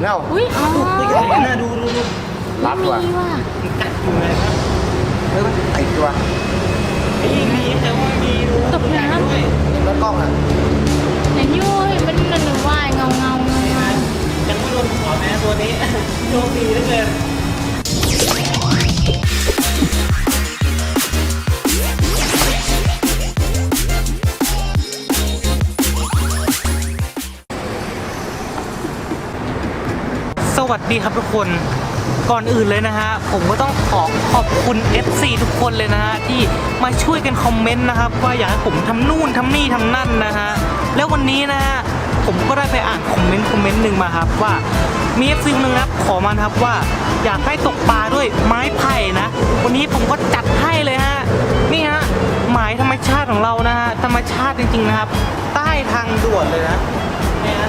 นเปล่าอุ้ยอ๋อตัวใหญ่นะดูดูดูรัดว่ะมีว่ะมันกัดอยู่เลยครับเฮ้ยมันติดตัวไอ้ยมีแต่ว่ามีดูตกน้ำด้วยแล้วกล้องอะเห็นอยู่เห็นเป็นหนึ่งว่ายเงาเงาเงาเงายังไม่โดนขอแม้ตัวนี้โชคดีเหลือเกิน วัสดีครับทุกคนก่อนอื่นเลยนะฮะ ผมก็ต้องขอขอบคุณ FC ทุกคนเลยนะฮะ ที่มาช่วยกันคอมเมนต์นะครับ ว่าอยากให้ผมทำนู่นทำนี่ทำนั่นนะฮะ แล้ววันนี้นะฮะ ผมก็ได้ไปอ่านคอมเมนต์คอมเมนต์หนึ่งมาครับว่ามี FC คนหนึ่งครับขอมาครับว่า อยากให้ตกปลาด้วยไม้ไผ่นะ วันนี้ผมก็จัดให้เลยฮะ นี่ฮะหมายธรรมชาติของเรานะฮะธรรมชาติจริงๆนะครับ ใต้ทางด่วนเลยนะเนี่ย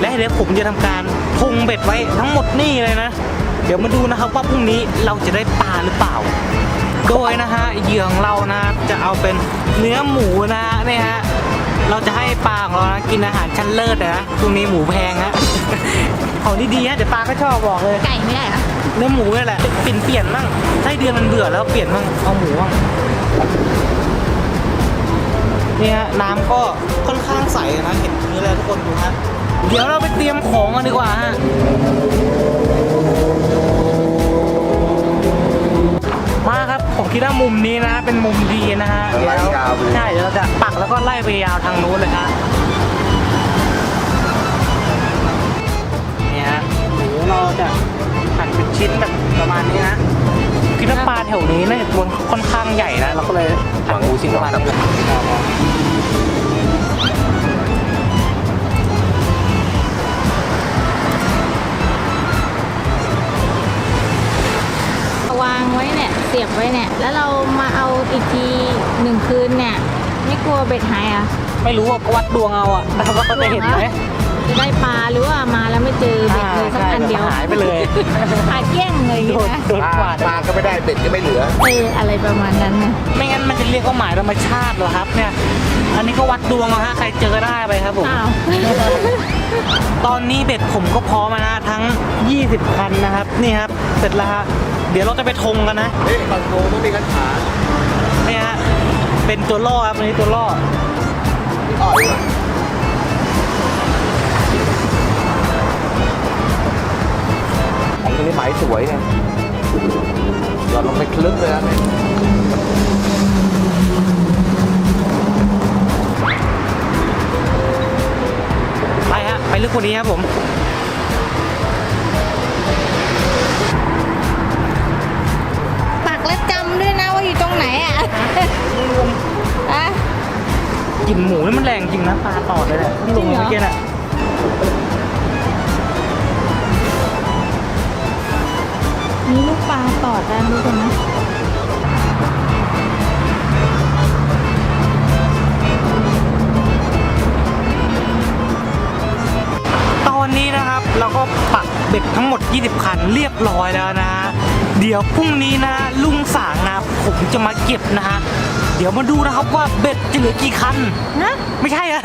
และเดี๋ยวผมจะทำการพุงเบ็ดไว้ทั้งหมดนี่เลยนะ เดี๋ยวมาดูนะครับว่าพรุ่งนี้เราจะได้ปลาหรือเปล่า โดยนะฮะเหยื่อของเรานะจะเอาเป็นเนื้อหมูนะฮะเนี่ยฮะเราจะให้ปลาของเรานะกินอาหารชั้นเลิศนะพรุ่งนี้หมูแพงฮะของดีๆฮะเดี๋ยวปลาก็ชอบบอกเลยไก่ไม่ได้เหรอเนื้อหมูนี่แหละเปลี่ยนเปลี่ยนบ้างไส้เดือนมันเบื่อแล้วเปลี่ยนบ้างเอาหมูบ้างเนี่ยฮะน้ำก็ค่อนข้างใสนะเห็นเนื้อแล้วทุกคนดูฮะ เดี๋ยวเราไปเตรียมของกันดีกว่าฮะ มาครับ ผมคิดว่ามุมนี้นะ เป็นมุมดีนะฮะไล่ยาวไปเลยใช่เดี๋ยวเราจะปักแล้วก็ไล่ไปยาวทางนู้นเลยฮะเนี่ยฮะหมูเราจะหั่นเป็นชิ้นแบบประมาณนี้นะคิดว่าปลาแถวนี้น่าจะตัวค่อนข้างใหญ่นะ เราก็เลยหั่นหมูชิ้นประมาณนี้ เนี่ยเสียบไว้เนี่ย แล้วเรามาเอาอีกทีหนึ่งคืนเนี่ย ไม่กลัวเบ็ดหายเหรอะไม่รู้ว่าก็วัดดวงเอาอะนะครับว่าเขาจะเห็นไหมจะได้ปลาหรือว่ามาแล้วไม่เจอเบ็ดเลยสักอันเดียวหายไปเลยหายเกลี้ยงเลยอย่างโดงี้นนะโดนปลากวาดปลาก็ไม่ได้เบ็ดก็ไม่เหลือเอออะไรประมาณนั้นนะไม่งั้นมันจะเรียกว่าหมายธรรมชาติเหรอครับเนี่ยอันนี้ก็วัดดวงเอาฮะใครเจอได้ไปครับผมอ้าวตอนนี้เบ็ดผมก็พร้อมแล้วนะทั้ง 20คันนะครับ นี่ครับ เสร็จแล้วฮะ เดี๋ยวเราจะไปทงกันนะเฮ้ยบางโมต้องมีกระถานี่ฮะเป็นตัวล่อครับอันนี้ตัวล่อที่อ่อยว่ะไอ้ตัวนี้หมายสวยเนี่ยหยอดลงไปคลึกเลยนะเนี่ยไปฮะไปลึกกว่านี้ครับผม กลิ่นหมูนี่มันแรงจริงนะปลาตอดเลยแหละที่ลงจริงเหรอเมื่อกี้น่ะมีลูกปลาตอดกันดูกันนะตอนนี้นะครับเราก็ปักเบ็ดทั้งหมด 20 คันเรียบร้อยแล้วนะ เดี๋ยวพรุ่งนี้นะลุงสางนะผมจะมาเก็บนะฮะ เดี๋ยวมาดูนะครับว่าเบ็ดจะเหลือกี่คันฮะไม่ใช่อะ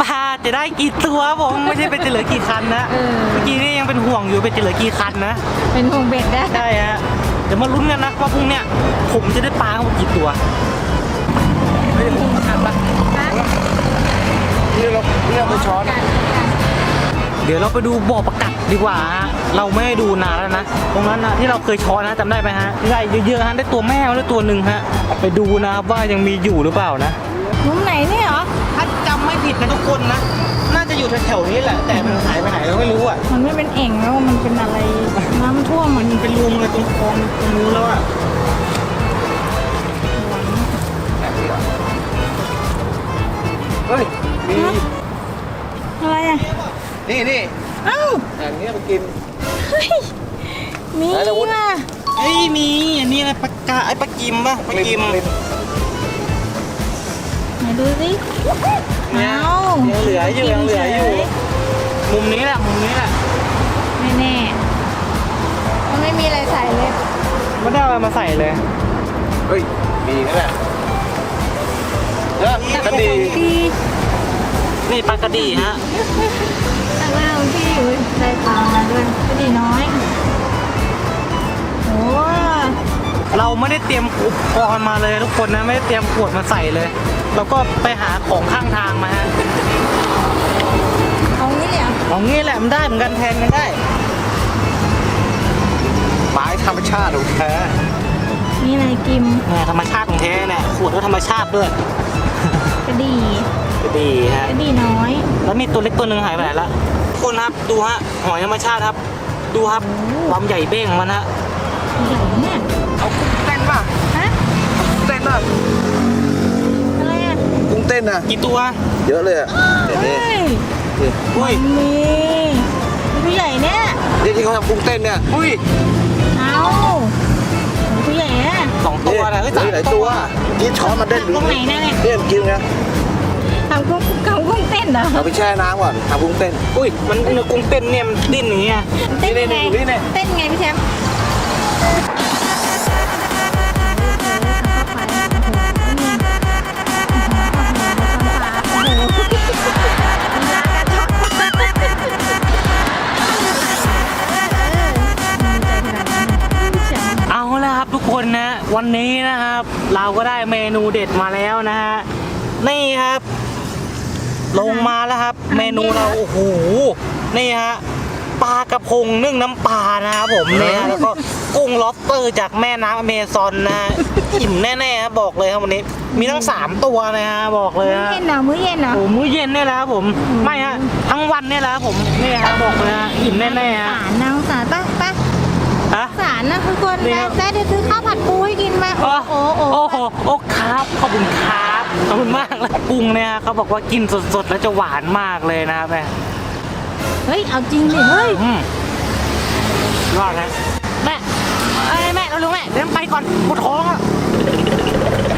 ปลาจะได้กี่ตัวครับผมไม่ใช่เป็นจะเหลือกี่คันนะเออเมื่อกี้นี่ยังเป็นห่วงอยู่เป็นจะเหลือกี่คันนะเป็นห่วงเบ็ดได้ใช่ฮะเดี๋ยวมาลุ้นกันนะว่าพรุ่งเนี้ยผมจะได้ปลาทั้งหมดกี่ตัวเฮ้ยผมถามปะนี่เรานี่เราไปช้อน เดี๋ยวเราไปดูบ่อประกัดดีกว่าฮะ เราไม่ได้ดูนานแล้วนะ ตรงนั้นนะที่เราเคยช้อนนะจำได้ไหมฮะที่ได้เยอะๆฮะได้ตัวแม่มาได้ตัวหนึ่งฮะไปดูนะครับว่ายังมีอยู่หรือเปล่านะมุมไหนเนี่ยเหรอถ้าจำไม่ผิดนะทุกคนนะ น่าจะอยู่แถวๆนี้แหละ แต่มันหายไปไหนเราไม่รู้อะมันไม่เป็นเอ่งแล้วมันเป็นอะไรน้ำท่วมมันมันเป็นรูมเลยตรงคลองตรงนู้นแล้วอะเฮ้ยมีอะไรอะนี่นี่เอ้าอย่างนี้มากินเฮ้ ยมีไหนล่ะวุฒิ ว่ะเฮ้ยมีอันนี้อะไรปลากาไอ้ปลากิมป่ะปลากิม ลิ้น ไหนดูสิเนี่ยเอ้ายังเหลืออยู่ยังเหลืออยู่ มุมนี้แหละมุมนี้แหละไม่แน่มันไม่มีอะไรใส่เลยไม่ได้เอาอะไรมาใส่เลยเฮ้ยมีนั่นแหละแล้วกระดีดีีปลากระดีฮะแต่ว่าที่อยู่ปลามาด้วยกระดีน้อยโอ้เราไม่ได้เตรียมอุปกรณ์มาเลยทุกคนนะไม่ได้เตรียมขวดมาใส่เลย เราก็ไปหาของข้างทางมาฮะเอางี้เลยเหรอของงี้แหละมันได้เหมือนกันแทนกันได้ไม้ธรรมชาติของแท้นี่ไงกิม แหมธรรมชาติของแท้เนี่ยขวดก็ธรรมชาติด้วย ก็ดี ดีฮะกระดี่น้อย แล้วมีตัวเล็กตัวหนึ่งหายไปไหนละทุกคนครับดูฮะหอยธรรมชาติครับ ดูครับความใหญ่เบ้งของมันฮะใหญ่เนี่ยเอากุ้งเต้นป่ะฮะกุ้งเต้นป่ะอะไรอะกุ้งเต้นนะกี่ตัวเยอะเลยอะเดี๋ยวเฮ้นี้ยอุ้ยมีตัวใหญ่เนี่ยนี่ที่เขาทำกุ้งเต้นเนี่ยอุ้ยเอาตัวใหญ่เนี่ยสองตัวนะเฮ้ยสามนี่หลายตัตัววกินช้อนมาเต้นดูตรงไหนนะเนี่ยเนี่ยกินไง ทำกุ้งทำกุ้งเต้นเหรอเอาไปแช่น้ำก่อนทำกุ้งเต้น อุ้ย มันเนื้อกุ้งเต้นเนี่ยมันดิ้นอย่างเงี้ยเต้นยังไงนี่นี่นี่เต้นยังไงพี่แชมป์โอ้โหเอาละครับทุกคนนะ วันนี้นะครับ เราก็ได้เมนูเด็ดมาแล้วนะฮะนี่ครับ ลงมาแล้วครับ เมนูเราโอ้โหนี่ฮะปลากระพงนึ่งน้ำปลานะครับผมเนี่ยแล้วก็กุ้งล็อบสเตอร์จากแม่น้ำอเมซอนนะฮะอิ่มแน่ๆครับบอกเลยครับวันนี้ มีทั้งสามตัวนะฮะบอกเลยมื้อฮะเย็นเหรอมื้อเย็นเหรอโอ้มื้อเย็นเนี่ยแหละครับผมไม่ฮะทั้งวันเนี่ยแหละครับผมนี่ฮะบอกเลยฮะอิ่มแน่ๆฮะสารนางสารป่ะป่ะฮะสาร นะทุกคนนี่นะครับได้เดี๋ยวซื้อข้าวผัดปูให้กินมาโอ้โอ้โหโอ้โอ้โหโหโอ้ครับขอบคุณครับขอบคุณมากเลยกุ้งเนี่ยเขาบอกว่ากินสดๆแล้วจะหวานมากเลยนะครับแม่เฮ้ยเอาจริงดิเฮ้ยอืมรอดนะแม่เอ้ยแม่เราลุงแม่เดินไปก่อนปวดท้องอะ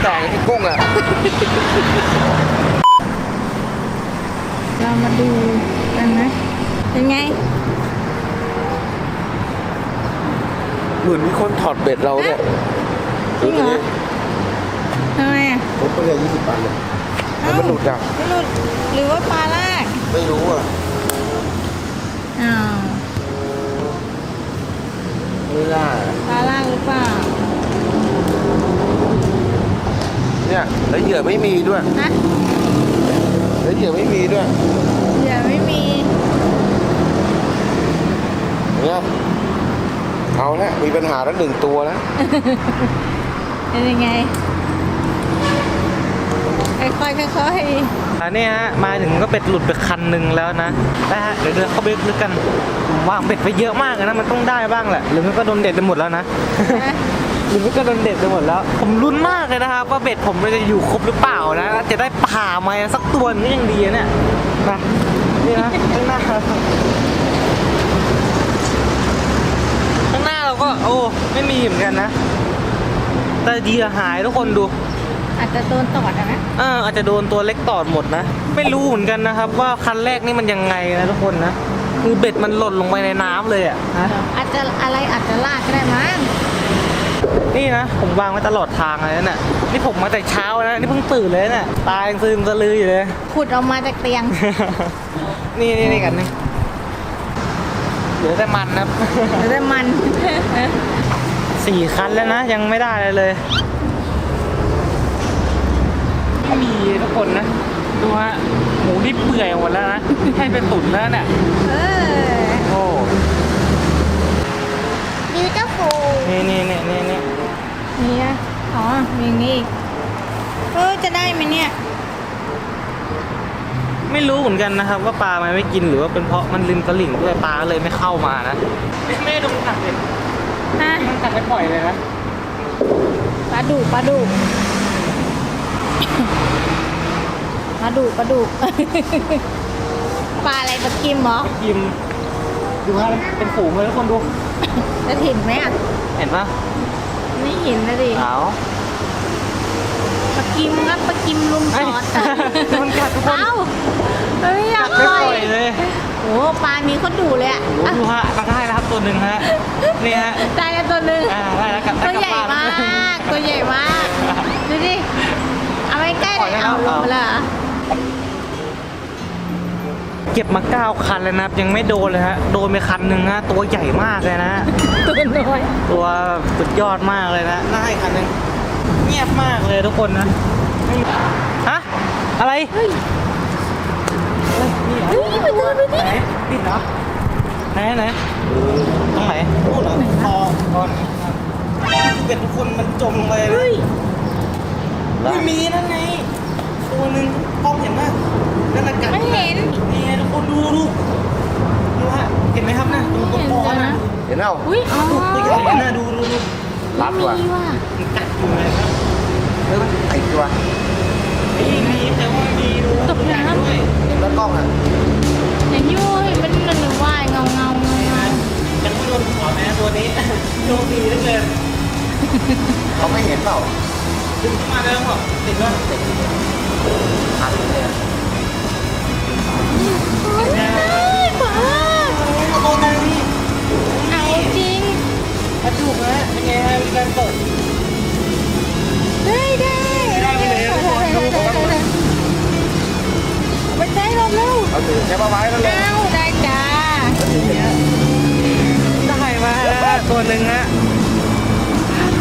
แต่ไอ้กุ้งอะเรามาดูกันนะเป็นไง เหมือนมีคนถอดเบ็ดเราเนี่ยจริงเหรอทำไมอะผมก็เลยยี่สิบบาทเลยแล้วมันหลุดอะไม่หลุดหรือว่าปลาลากไม่รู้อะอ้าวไม่ได้ปลาลากหรือเปล่าเนี่ยแล้วเหยื่อไม่มีด้วยฮะแล้วเหยื่อไม่มีด้วยเดี๋ยวไม่มีเนี่ย เอาละมีปัญหาแล้วหนึ่งตัวแล้วเป็นยังไงค่อยๆค่อยอันนี้ฮะมาถึงก็เป็ดหลุดไปคันหนึ่งแล้วนะนะฮะเดี๋ยวเดินเข้าไปลึกๆกันผมวางเป็ดไปเยอะมากเลยนะมันต้องได้บ้างแหละหรือมันก็โดนเด็ดไปหมดแล้วนะ ๆนะหรือไม่ก็โดนเด็ดไปหมดแล้ว ผมรุ้นมากเลยนะครับว่าเบ็ดผมจะอยู่ครบหรือเปล่านะจะได้ป่ามาสักตัวหนึงก็ยังดีนะเนี่ยนะนี่นะข้างหน้าข้างหน้าเราก็โอ้ไม่มี เหมือนกันนะ แต่เหยื่อหายทุกคนดู อาจจะโดนตอดอะนะเอออาจจะโดนตัวเล็กตอดหมดนะ ไม่รู้เหมือนกันนะครับ ว่าคันแรกนี่มันยังไงนะทุกคนนะ คือเบ็ดมันหล่นลงไปในน้ำเลยอะนะอาจจะอะไรอาจจะลากก็ได้มั้งนี่นะ ผมวางไว้ตลอดทางเลยนะเนี่ยนี่ผมมาแต่เช้านะ นี่เพิ่งตื่นเลยเนี่ยตายังซึมสะลืออยู่เลย ขุดออกมาจากเตียง นี่นี่นี่กันนี่เหลือแต่มันนะครับเดี๋ยวจะมัน สี่คันแล้วนะ ยังไม่ได้เลยเลยไม่มีทุกคนนะ ดูฮะหมูที่เปื่อยหมดแล้วนะ ให้เป็นตุ๋นแล้วเนี่ยเออ โอ้บิวเจ้าฟูนี่นี่นี่นี่นี่นี่นะอ๋อ มีอย่างนี้อีกเออจะได้ไหมเนี่ย ไม่รู้เหมือนกันนะครับ ว่าปลามันไม่กินหรือว่าเป็นเพราะมันริมตลิ่งด้วยปลาก็เลยไม่เข้ามานะไม่ดูมันกัดเลย ฮะมันกัดไม่ปล่อยเลยนะปลาดุกปลาดุกปลาดุกปลาดุกปลาอะไรปลากิมเหรอกิมดูฮะเป็นฝูงเลยทุกคนดูจะถิ่นไหมอะเห็นปะไม่เห็นนะดิขาวปลากิมครับปลากิมลุงเอ้สยอดมันกัดทุกคนเอ้าเฮ้ยอยากไม่ปล่ปอล่อยยเลย โอ้ปลานี้เขาดุเลยอะโอ้โหดูฮะมาได้แล้วครับตัวหนึ่งฮะนี่ฮะได้แล้วตัวหนึ่งอ่าได้แล้วกลับตัได้วกลับใหญ่บ้านมากตัวใหญ่มากดูดิเอาไว้ใกล้ปล่อยเลยได้เอาแล้วลงมาเลยเหรอเก็บมาเก้าคันแล้วนะครับยังไม่โดนเลยฮะโดนไปคันหนึ่งฮะตัวใหญ่มากเลยนะตัวน้อยตัวสุดยอดมากเลยนะน่าให้คันหนึงเงียบมากเลยทุกคนนะไม่ฮะอะไรเฮ้ยอะไรนี่เหรอเฮ้ย ไปเจอไปดิไหนติดเหรอไหนไหนตรงไหนพูดเหรอคอคอไหนเป็ดทุกคนมันจมลงไปเลยเฮ้ยไม่มีนั่นไงตัวหนึ่งป้องเห็นไหมนั่นน่ะกัดไม่เห็นนี่ไงทุกคนดูดูดูฮะเห็นไหมครับนะตรงตรงคอนะเห็นเปล่าอุ้ยอ๋อตัวใหญ่นะดูดูดูรัดว่ะมันกัดอยู่เลยครับเฮ้ยมันไอ้ตัวมีมีแต่ว่ามีดูตกน้ำด้วยแล้วกล้องอะ อยู่เห็นมันมันว่ายเงาเงาเงาเงายังไม่โดนหัวแม่ตัวนี้โชคดีเหลือเกินเขาไม่เห็นเปล่าดึงขึ้นมาแล้วบอกติดว่าติดทันเลยอะเฮ้ยบ้าตัวนึงนี่เอาจริงกระดูกนะเป็นไงฮะมีการเปิดได้ได้ได้ไปเลยทุกคนดูก่อนไปใช้ลมแล้ว เอาถือแค่มาไว้แล้วเลยเอาได้จ้าได้มาตัวหนึ่งฮะ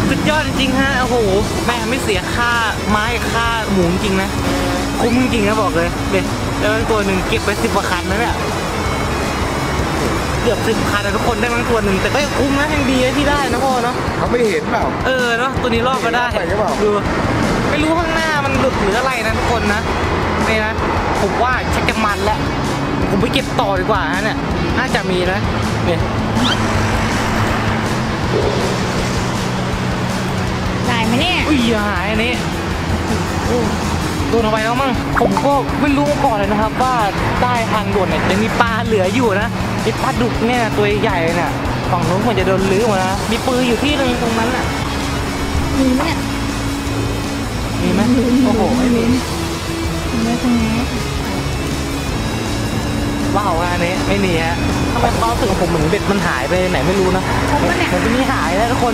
สุดยอดจริงฮะโอ้โหแม่ไม่เสียค่าไม้ค่าหมูจริงนะคุ้มจริงนะบอกเลยเด็ดแล้วตัวหนึ่งเก็บไปสิบกว่าคันนะเนี่ยเกือบสิบคันนะทุกคนได้มั้งตัวหนึ่งแต่ก็ยังคุ้มนะยังดีที่ได้นะพ่อเนาะเขาไม่เห็นเปล่าเออเนาะตัวนี้รอดมาได้ไปหรือเปล่าดูไม่รู้ข้างหน้ามันหลุดหรืออะไรนะทุกคนนะนี่นะ ผมว่าชักจะมันแล้ว ผมไปเก็บต่อดีกว่าฮะเนี่ย น่าจะมีนะเนี่ยได้ไหมเนี่ย อุ้ยหายอันนี้โอ้โดนเอาไปแล้วมั้ง ผมก็ไม่รู้มาก่อนเลยนะครับ ว่าใต้ทางด่วนเนี่ยยังมีปลาเหลืออยู่นะมีปลาดุกเนี่ยตัวใหญ่เนี่ยฝั่งนู้นเหมือนจะโดนลื้อหมดนะ มีปืนอยู่ที่หนึงตรงนั้นน่ะ มีไหมเนี่ยมีไหมโอ้โห ไม่มี มีไหมตรงนี้ว้าวอันนี้ไม่มีฮะทำไมความรู้สึกของผมเหมือนเบ็ดมันหายไปไหนไม่รู้นะครบปะเนี่ย เหมือนจะมีหายแล้วทุกคน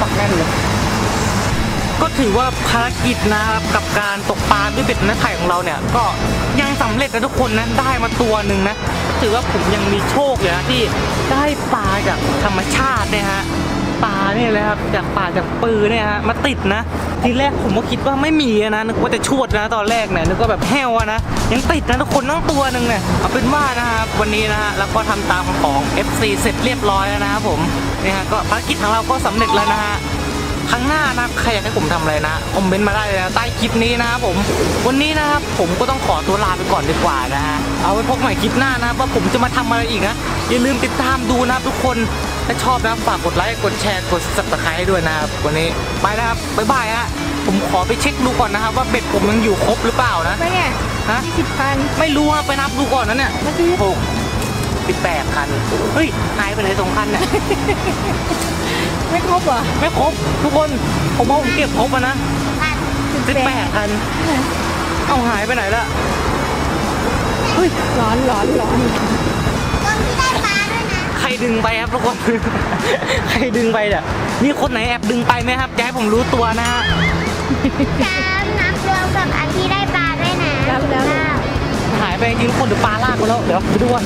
ปักแน่นเลย ก็ถือว่าภารกิจนะครับกับการตกปลาด้วยเบ็ดไม้ไผ่ของเราเนี่ย ก็ยังสำเร็จนะทุกคนนะได้มาตัวหนึ่งนะ ถือว่าผมยังมีโชคเลยนะที่ได้ปลาจากธรรมชาติเนี่ยฮะปลาเนี่เลยครับจากป่าจากปืนเนี่ยฮะมาติดนะ ทีแรกผมก็คิดว่าไม่มีนะนึกว่าจะชวดนะตอนแรกเนี่ยนึกว่าแบบแห้วนะยังติดนะทุกคนทั้งตัวหนึ่งเนี่ยเอาเป็นว่านะครับวันนี้นะฮะแล้วก็ทำตามของ FC เสร็จเรียบร้อยแล้วนะครับผมเนี่ยฮะก็ภารกิจของเราก็สำเร็จแล้วนะฮะครั้งหน้านะใครอยากให้ผมทำอะไรนะคอมเมนต์มาได้เลยนะใต้คลิปนี้นะครับผม วันนี้นะครับผมก็ต้องขอตัวลาไปก่อนดีกว่านะฮะเอาไว้พบใหม่คลิปหน้านะว่าผมจะมาทำอะไรอีกนะอย่าลืมติดตามดูนะทุกคน ถ้าชอบนะฝากกดไลค์กดแชร์กด subscribe ให้ด้วยนะครับวันนี้ไปนะครับบ๊ายบายฮะผมขอไปเช็คดูก่อนนะครับ ว่าเบ็ดผมยังอยู่ครบหรือเปล่านะไปเนี่ยฮะยี่สิบพันไม่รู้อะไปนับดูก่อนนะเนี่ยเมื่อกี้หกสิบแปดคันเฮ้ยหายไปไหนสองคันเนี่ยไม่ครบเหรอไม่ครบทุกคนผมว่าผมเก็บครบอะนะสิบแปดคันเอาหายไปไหนละเฮ้ยร้อนร้อนร้อนใค รดึงไปครับทุกคน ใครดึงไปเนี่ยมีคนไหนแอบดึงไปไหมครับจะให้ผมรู้ตัวนะฮะน้ำนับรวมกับอันที่ได้ปลาด้วยนะแล้วแล้วเก้าหายไปจริงๆคนหรือปลาลากไปแล้ว เดี๋ยวไปดูก่อน